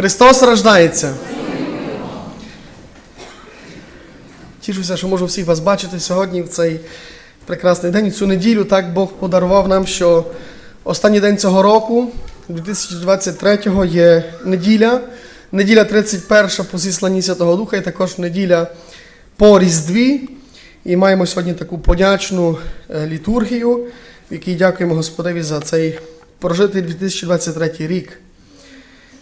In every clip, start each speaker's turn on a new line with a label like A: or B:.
A: Христос рождається. Тішуся, що можу всіх вас бачити сьогодні в цей прекрасний день. Цю неділю так Бог подарував нам, що останній день цього року, 2023-го, є неділя. Неділя 31 по зісланні Святого Духа і також неділя по Різдві. І маємо сьогодні таку подячну е, літургію, в якій дякуємо Господеві за цей прожитий 2023 рік.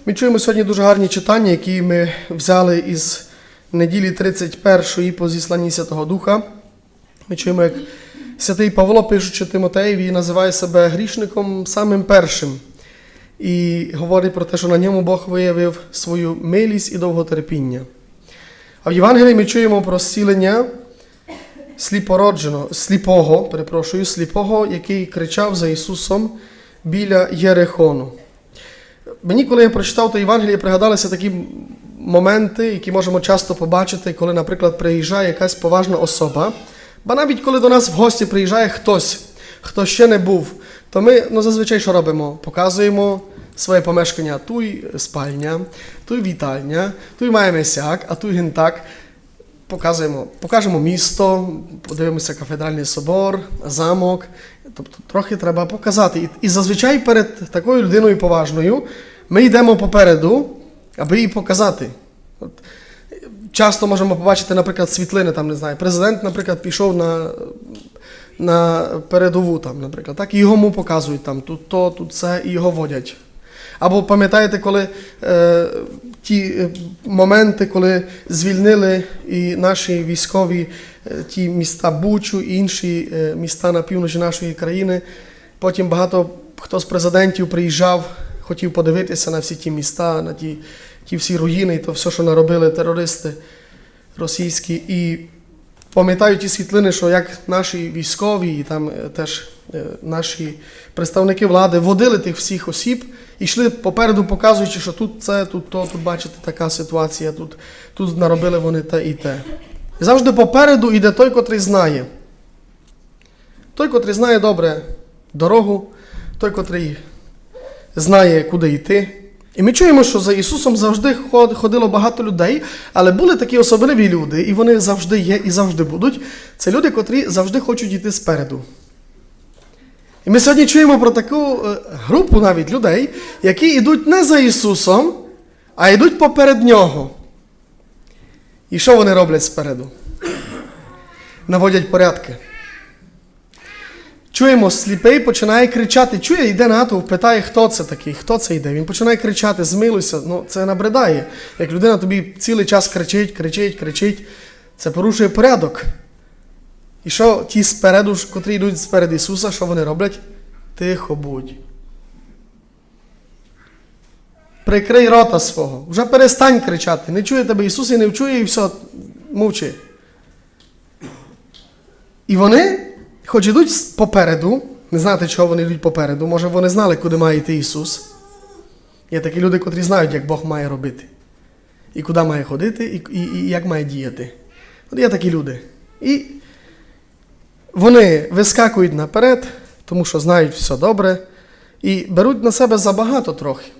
A: Ми чуємо сьогодні дуже гарні читання, які ми взяли із неділі 31-ї по зісланні Святого Духа. Ми чуємо, як святий Павло, пишучи Тимотеєві, називає себе грішником самим першим. І говорить про те, що на ньому Бог виявив свою милість і довготерпіння. А в Євангелії ми чуємо про зцілення сліпородженого, сліпого, перепрошую, сліпого, який кричав за Ісусом біля Єрихону. Мені, коли я прочитав то Євангеліє, пригадалися такі моменти, які можемо часто побачити, коли, наприклад, приїжджає якась поважна особа, ба навіть коли до нас в гості приїжджає хтось, хто ще не був, то ми ну, зазвичай що робимо? Показуємо своє помешкання, туй спальня, туй вітальня, туй маємо сяк, а туй гентак. Показуємо, покажемо місто, подивимося кафедральний собор, замок. Тобто трохи треба показати. І, і зазвичай перед такою людиною поважною ми йдемо попереду, аби її показати. От, часто можемо побачити, наприклад, світлини, там, не знаю, президент, наприклад, пішов на, на передову, там, наприклад, так, і йому показують там, тут то, тут це, і його водять. Або пам'ятаєте, коли е, ті е, моменти, коли звільнили і наші військові е, ті міста Бучу і інші е, міста на півночі нашої країни, потім багато хто з президентів приїжджав, хотів подивитися на всі ті міста, на ті, ті всі руїни і то все, що наробили терористи російські. І пам'ятаю ті світлини, що як наші військові і там теж наші представники влади водили тих всіх осіб і йшли попереду, показуючи, що тут це, тут то, тут бачите, така ситуація, тут, тут наробили вони те і те. І завжди попереду йде той, котрий знає. Той, котрий знає добре дорогу, той, котрий знає, куди йти. І ми чуємо, що за Ісусом завжди ходило багато людей, але були такі особливі люди, і вони завжди є і завжди будуть. Це люди, котрі завжди хочуть йти спереду. І ми сьогодні чуємо про таку е, групу навіть людей, які йдуть не за Ісусом, а йдуть поперед Нього. І що вони роблять спереду? Наводять порядки. Чуємо, сліпий починає кричати. Чує, йде натовп, питає, хто це такий, хто це йде. Він починає кричати, змилуйся. Ну, це набридає. Як людина тобі цілий час кричить, кричить, кричить, це порушує порядок. І що ті спереду, котрі йдуть сперед Ісуса, що вони роблять? Тихо будь. Прикрий рота свого. Вже перестань кричати. Не чує тебе Ісус і не вчує, і все, мовчи. І вони, хоч ідуть попереду, не знати, чого вони йдуть попереду, може вони знали, куди має йти Ісус. Є такі люди, котрі знають, як Бог має робити. І куди має ходити, і, і, і як має діяти. От є такі люди. І вони вискакують наперед, тому що знають все добре, і беруть на себе забагато трохи.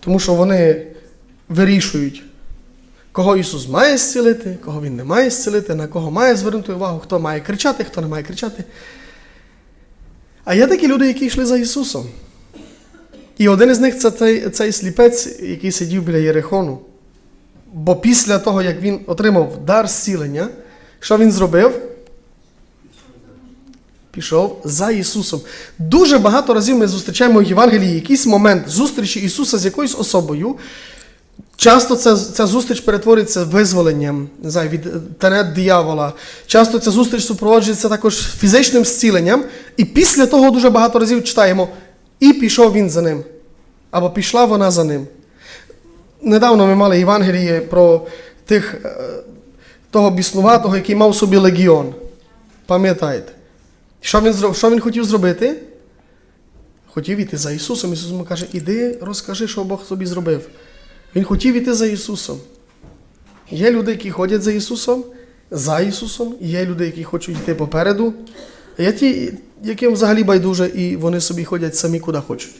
A: Тому що вони вирішують, кого Ісус має зцілити, кого Він не має зцілити, на кого має звернути увагу, хто має кричати, хто не має кричати. А є такі люди, які йшли за Ісусом. І один із них це цей, цей сліпець, який сидів біля Єрихону. Бо після того, як він отримав дар зцілення, що він зробив? Пішов за Ісусом. Дуже багато разів ми зустрічаємо в Євангелії якийсь момент зустрічі Ісуса з якоюсь особою. Часто ця, ця зустріч перетворюється визволенням знаю, від е, тенет диявола. Часто ця зустріч супроводжується також фізичним зціленням. І після того дуже багато разів читаємо, і пішов він за ним. Або пішла вона за ним. Недавно ми мали Євангеліє про тих, е, того біснуватого, який мав собі легіон. Пам'ятаєте? Що він, що він хотів зробити? Хотів іти за Ісусом. Ісус йому каже, іди, розкажи, що Бог собі зробив. Він хотів іти за Ісусом. Є люди, які ходять за Ісусом, за Ісусом, є люди, які хочуть йти попереду. А є ті, яким взагалі байдуже, і вони собі ходять самі куди хочуть.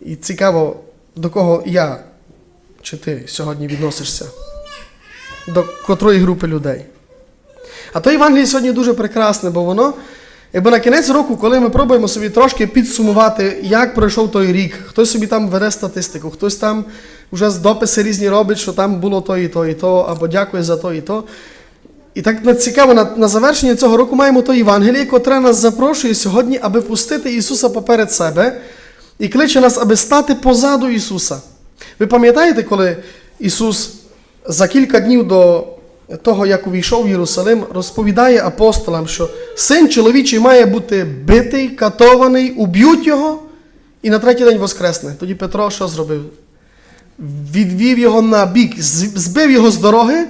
A: І цікаво, до кого я чи ти сьогодні відносишся, до котрої групи людей. А то Євангеліє сьогодні дуже прекрасне, бо воно, якби на кінець року, коли ми пробуємо собі трошки підсумувати, як пройшов той рік, хтось собі там веде статистику, хтось там вже з дописи різні робить, що там було то і то, і то, або дякує за то і то. І так цікаво, на, на завершення цього року маємо то Євангеліє, котре нас запрошує сьогодні, аби пустити Ісуса поперед себе і кличе нас, аби стати позаду Ісуса. Ви пам'ятаєте, коли Ісус за кілька днів до того, як увійшов в Єрусалим, розповідає апостолам, що син чоловічий має бути битий, катований, уб'ють його і на третій день воскресне. Тоді Петро що зробив? Відвів його на бік, збив його з дороги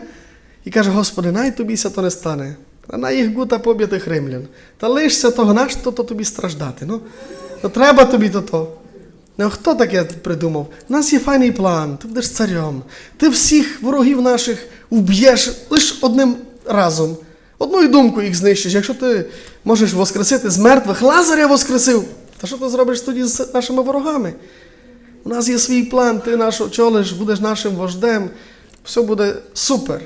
A: і каже: Господи, най тобіся то не стане. А на їх гута поб'ятих римлян. Та лишся того, наш то, то тобі страждати. Ну, ну треба тобі то то. Ну, хто таке придумав? У нас є файний план, ти будеш царем. Ти всіх ворогів наших вб'єш лише одним разом. Одною думкою їх знищиш. Якщо ти можеш воскресити з мертвих, Лазаря воскресив. Та що ти зробиш тоді з нашими ворогами? У нас є свій план, ти наш очолиш, будеш нашим вождем, все буде супер.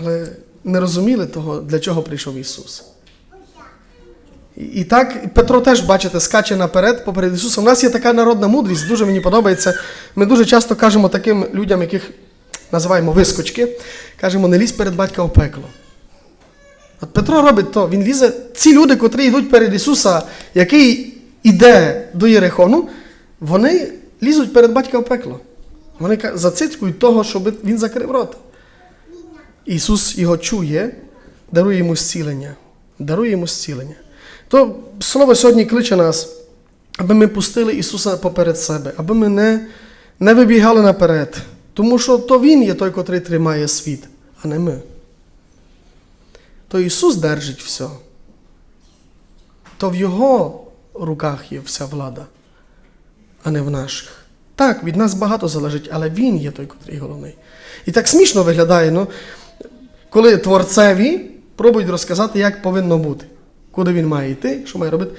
A: Але не розуміли того, для чого прийшов Ісус. І, так Петро теж, бачите, скаче наперед поперед Ісуса. У нас є така народна мудрість, дуже мені подобається. Ми дуже часто кажемо таким людям, яких називаємо вискочки, кажемо, не лізь перед батька в пекло. От Петро робить то, він лізе. Ці люди, котрі йдуть перед Ісуса, який іде до Єрихону, вони лізуть перед батька в пекло. Вони зацицькують того, щоб він закрив рота. Ісус його чує, дарує йому зцілення. Дарує йому зцілення. То слово сьогодні кличе нас, аби ми пустили Ісуса поперед себе, аби ми не, не вибігали наперед. Тому що то Він є той, котрий тримає світ, а не ми. То Ісус держить все. То в Його руках є вся влада, а не в наших. Так, від нас багато залежить, але Він є той, котрий головний. І так смішно виглядає, ну, коли творцеві пробують розказати, як повинно бути, куди він має йти, що має робити.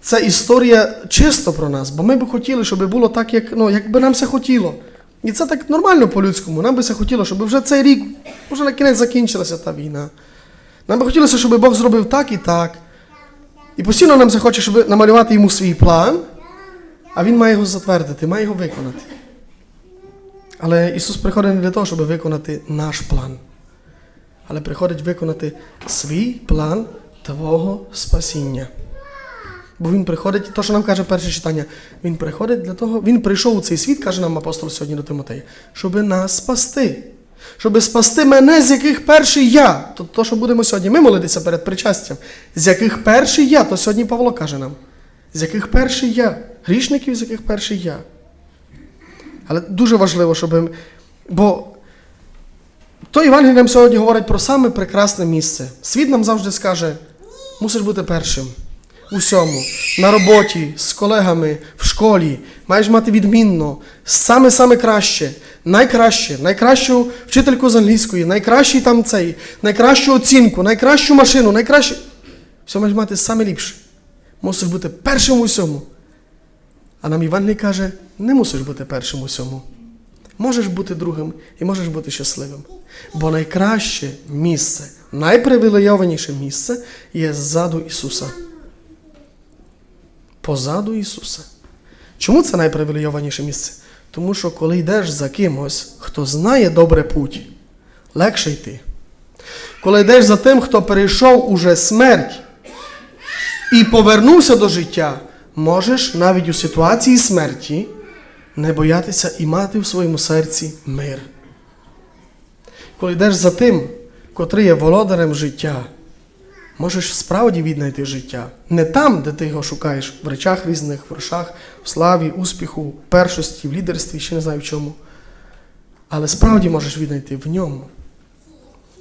A: Це історія чисто про нас, бо ми б хотіли, щоб було так, як, ну, як би нам все хотіло. І це так нормально по-людському. Нам би все хотіло, щоб вже цей рік, вже на кінець закінчилася та війна. Нам би хотілося, щоб Бог зробив так і так. І постійно нам захоче, щоб намалювати йому свій план, а він має його затвердити, має його виконати. Але Ісус приходить не для того, щоб виконати наш план, але приходить виконати свій план Твого спасіння. Бо Він приходить, то, що нам каже перше читання, Він приходить для того, Він прийшов у цей світ, каже нам апостол сьогодні до Тимотея, щоб нас спасти. Щоб спасти мене, з яких перший я. То, то, що будемо сьогодні ми молитися перед причастям, з яких перший я, то сьогодні Павло каже нам, з яких перший я, грішників, з яких перший я. Але дуже важливо, щоб. Бо то Євангеліє нам сьогодні говорить про саме прекрасне місце. Світ нам завжди скаже: мусиш бути першим у всьому, на роботі, з колегами, в школі, маєш мати відмінно, саме-саме краще, найкраще, найкращу вчительку з англійської, найкращий там цей, найкращу оцінку, найкращу машину, найкраще. Все маєш мати саме ліпше. Мусиш бути першим у всьому. А нам Іван не каже, не мусиш бути першим у всьому. Можеш бути другим і можеш бути щасливим. Бо найкраще місце, найпривілейованіше місце є ззаду Ісуса. Позаду Ісуса. Чому це найпривілейованіше місце? Тому що коли йдеш за кимось, хто знає добре путь, легше йти. Коли йдеш за тим, хто перейшов уже смерть і повернувся до життя, можеш навіть у ситуації смерті не боятися і мати в своєму серці мир. Коли йдеш за тим, котрий є володарем життя, можеш справді віднайти життя. Не там, де ти його шукаєш, в речах різних, в грошах, в славі, успіху, першості, в лідерстві, ще не знаю в чому. Але справді можеш віднайти в ньому.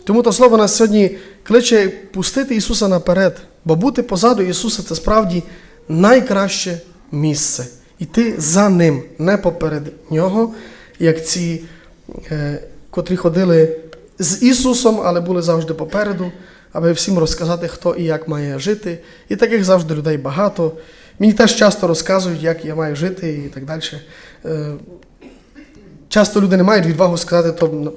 A: Тому то слово нас сьогодні кличе пустити Ісуса наперед, бо бути позаду Ісуса це справді найкраще місце. Іти за Ним, не поперед Нього, як ці, е, котрі ходили з Ісусом, але були завжди попереду, аби всім розказати, хто і як має жити. І таких завжди людей багато. Мені теж часто розказують, як я маю жити і так далі. Е, Часто люди не мають відвагу сказати то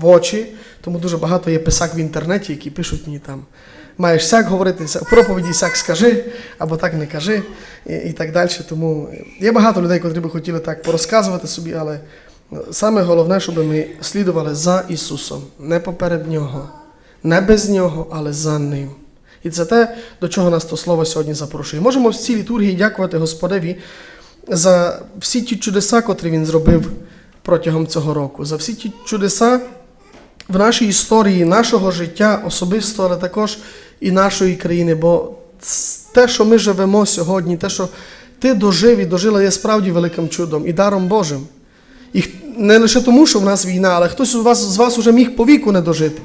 A: в очі, тому дуже багато є писак в інтернеті, які пишуть мені там. Маєш сяк говорити, проповіді сяк скажи, або так не кажи, і, і так далі. Тому є багато людей, котрі би хотіли так порозказувати собі, але саме головне, щоб ми слідували за Ісусом, не поперед Нього, не без Нього, але за Ним. І це те, до чого нас то слово сьогодні запрошує. Можемо в цій літургії дякувати Господеві за всі ті чудеса, котрі він зробив протягом цього року, за всі ті чудеса в нашій історії, нашого життя особисто, але також і нашої країни. Бо те, що ми живемо сьогодні, те, що ти дожив і дожила, є справді великим чудом і даром Божим. І не лише тому, що в нас війна, але хтось з вас, з вас уже міг по віку не дожити.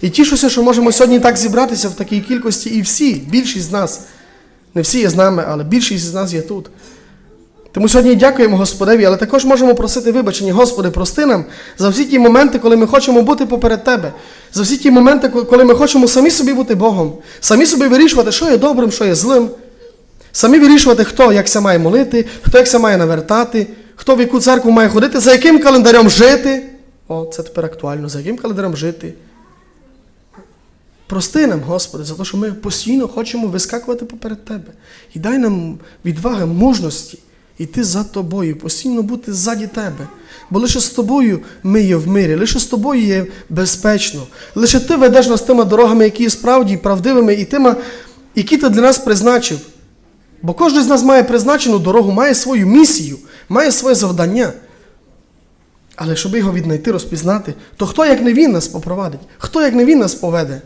A: І тішуся, що можемо сьогодні так зібратися в такій кількості, і всі, більшість з нас, не всі є з нами, але більшість з нас є тут. Тому сьогодні дякуємо Господеві, але також можемо просити вибачення. Господи, прости нам за всі ті моменти, коли ми хочемо бути поперед Тебе, за всі ті моменти, коли ми хочемо самі собі бути Богом, самі собі вирішувати, що є добрим, що є злим, самі вирішувати, хто як ся має молити, хто як ся має навертати, хто в яку церкву має ходити, за яким календарем жити. О, це тепер актуально, за яким календарем жити. Прости нам, Господи, за те, що ми постійно хочемо вискакувати поперед Тебе. І дай нам відваги, мужності йти за тобою, постійно бути ззаді Тебе. Бо лише з тобою ми є в мирі, лише з тобою є безпечно. Лише ти ведеш нас тими дорогами, які є справді правдивими, і тими, які ти для нас призначив. Бо кожен з нас має призначену дорогу, має свою місію, має своє завдання. Але щоб його віднайти, розпізнати, то хто, як не він нас попровадить? Хто, як не він нас поведе?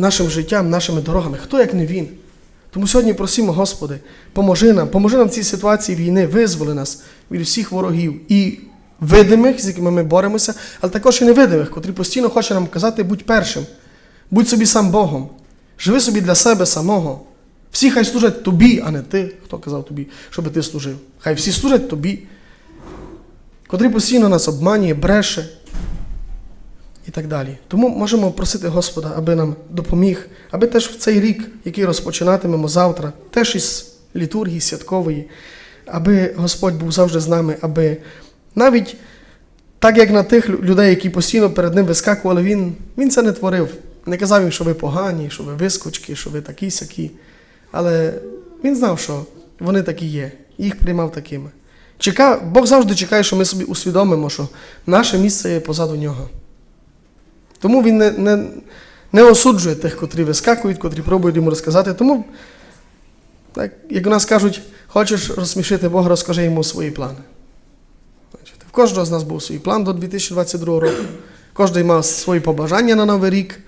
A: нашим життям, нашими дорогами. Хто як не він? Тому сьогодні просимо, Господи, поможи нам, поможи нам в цій ситуації війни, визволи нас від усіх ворогів і видимих, з якими ми боремося, але також і невидимих, котрі постійно хочуть нам казати, будь першим, будь собі сам Богом, живи собі для себе самого. Всі хай служать тобі, а не ти, хто казав тобі, щоб ти служив. Хай всі служать тобі, котрий постійно нас обманює, бреше і так далі. Тому можемо просити Господа, аби нам допоміг, аби теж в цей рік, який розпочинатимемо завтра, теж із літургії святкової, аби Господь був завжди з нами, аби навіть так як на тих людей, які постійно перед ним вискакували, він, він це не творив. Не казав їм, що ви погані, що ви вискочки, що ви такі сякі. Але він знав, що вони такі є, їх приймав такими. Чека... Бог завжди чекає, що ми собі усвідомимо, що наше місце є позаду нього. Тому він не, не, не осуджує тих, котрі вискакують, котрі пробують йому розказати. Тому, так, як у нас кажуть, хочеш розсмішити Бога, розкажи йому свої плани. В кожного з нас був свій план до 2022 року. Кожен мав свої побажання на Новий рік.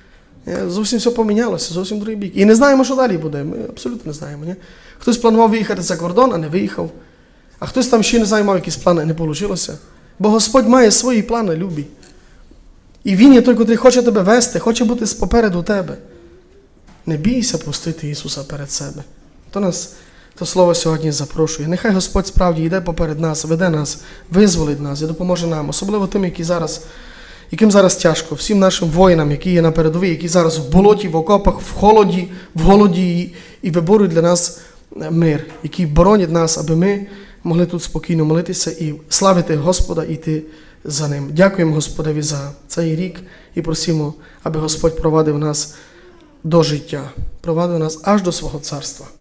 A: Е, Зовсім все помінялося, зовсім другий бік. І не знаємо, що далі буде. Ми абсолютно не знаємо. Ні? Хтось планував виїхати за кордон, а не виїхав. А хтось там ще не знає, мав якісь плани, не вийшло. Бо Господь має свої плани, любі. І Він є той, котрий хоче тебе вести, хоче бути попереду тебе. Не бійся пустити Ісуса перед себе. То нас то слово сьогодні запрошує. Нехай Господь справді йде поперед нас, веде нас, визволить нас і допоможе нам, особливо тим, які зараз, яким зараз тяжко, всім нашим воїнам, які є на передовій, які зараз в болоті, в окопах, в холоді, в голоді і, виборюють для нас е, мир, які боронять нас, аби ми могли тут спокійно молитися і славити Господа і йти за ним. Дякуємо Господові за цей рік і просимо, аби Господь провадив нас до життя, провадив нас аж до свого царства.